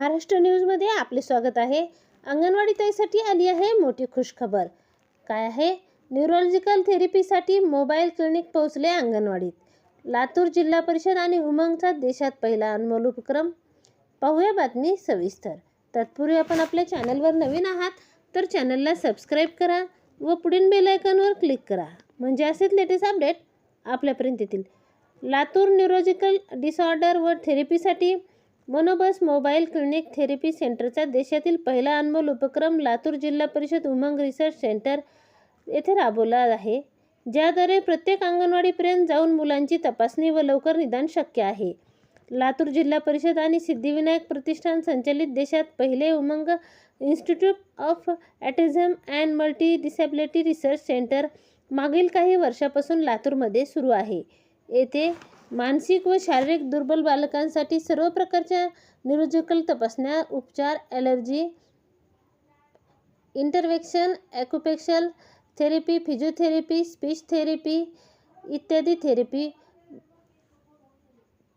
महाराष्ट्र न्यूजमध्ये आपले स्वागत आहे. अंगणवाडी ताईसाठी आली आहे मोठी खुशखबर. काय आहे? न्यूरोलॉजिकल थेरपीसाठी मोबाईल क्लिनिक पोहोचले अंगणवाडीत. लातूर जिल्हा परिषद आणि उमंगचा देशात पहिला अनमोल उपक्रम. पाहूया बातमी सविस्तर. तत्पूर्वी आपण आपल्या चॅनलवर नवीन आहात तर चॅनलला सबस्क्राईब करा व पुढील बेलायकॉनवर क्लिक करा. म्हणजे असेच लेटेस्ट अपडेट आपल्यापर्यंत येतील लातूर न्यूरोलॉजिकल डिसऑर्डर व थेरपीसाठी मोनोबस मोबाईल क्लिनिक थेरपी सेंटरचा देशातील पहिला अनमोल उपक्रम लातूर जिल्हा परिषद उमंग रिसर्च सेंटर येथे राबवला आहे. ज्याद्वारे प्रत्येक अंगणवाडीपर्यंत जाऊन मुलांची तपासणी व लवकर निदान शक्य आहे. लातूर जिल्हा परिषद आणि सिद्धिविनायक प्रतिष्ठान संचलित देशात पहिले Umang institute of autism and multi disability research centre मागील काही वर्षापासून लातूरमध्ये सुरू आहे. येथे मानसिक व शारीरिक दुर्बल बालकांसाठी सर्व प्रकारच्या न्यूरोजिकल तपासण्या उपचार allergy intervention occupational therapy physiotherapy speech therapy इत्यादी थेरपी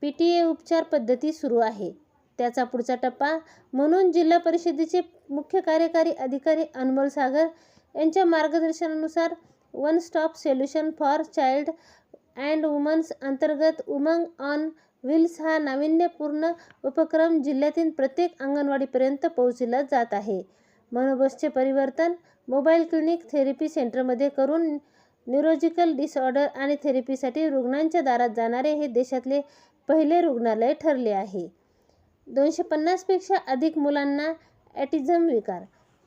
पी टी ए उपचार पद्धती सुरू आहे. त्याचा पुढचा टप्पा म्हणून जिल्हा परिषदेचे मुख्य कार्यकारी अधिकारी अनमोल सागर यांच्या मार्गदर्शनानुसार one stop solution for child and women's अंतर्गत उमंग ऑन व्हील्स हा नाविन्यपूर्ण उपक्रम जिल्ह्यातील प्रत्येक अंगणवाडीपर्यंत पोहोचला जात आहे. मनोबसचे परिवर्तन मोबाईल क्लिनिक थेरपी सेंटरमध्ये करून न्यूरोजिकल डिसऑर्डर आणि थेरपीसाठी रुग्णांच्या दारात जाणारे हे देशातले पहिले रुग्णालय ठरले आहे. दोनशे पन्नासपेक्षा अधिक मुलांना ॲटिझम विकार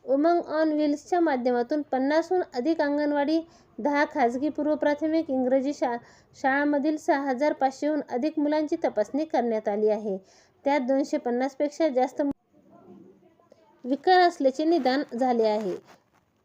उमंग ऑन व्हील्सच्या माध्यमातून पन्नासहून अधिक अंगणवाडी दहा खाजगी पूर्वप्राथमिक इंग्रजी शा शाळांमधील सहा हजार पाचशेहून अधिक मुलांची तपासणी करण्यात आली आहे. त्यात दोनशे पन्नासपेक्षा जास्त विकार असल्याचे निदान झाले आहे.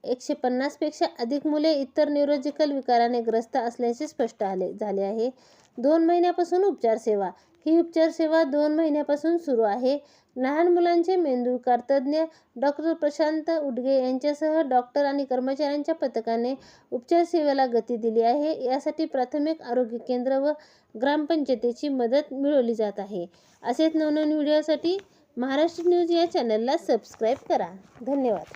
एकशे पन्नासपेक्षा अधिक मुले इतर न्यूरोजिकल विकाराने ग्रस्त असल्याचे स्पष्ट आले झाले आहे. दोन महिन्यापासून उपचार सेवा ही उपचार सेवा दोन महिन्यापासून सुरू आहे. लहान मुलांचे मेंदूविकार तज्ज्ञ डॉक्टर प्रशांत उडगे यांच्यासह डॉक्टर आणि कर्मचाऱ्यांच्या पथकाने उपचार सेवेला गती दिली आहे. यासाठी प्राथमिक आरोग्य केंद्र व ग्रामपंचायतीची मदत मिळवली जात आहे. असेच नवनवीन व्हिडिओसाठी महाराष्ट्र न्यूज या चॅनलला सबस्क्राईब करा. धन्यवाद.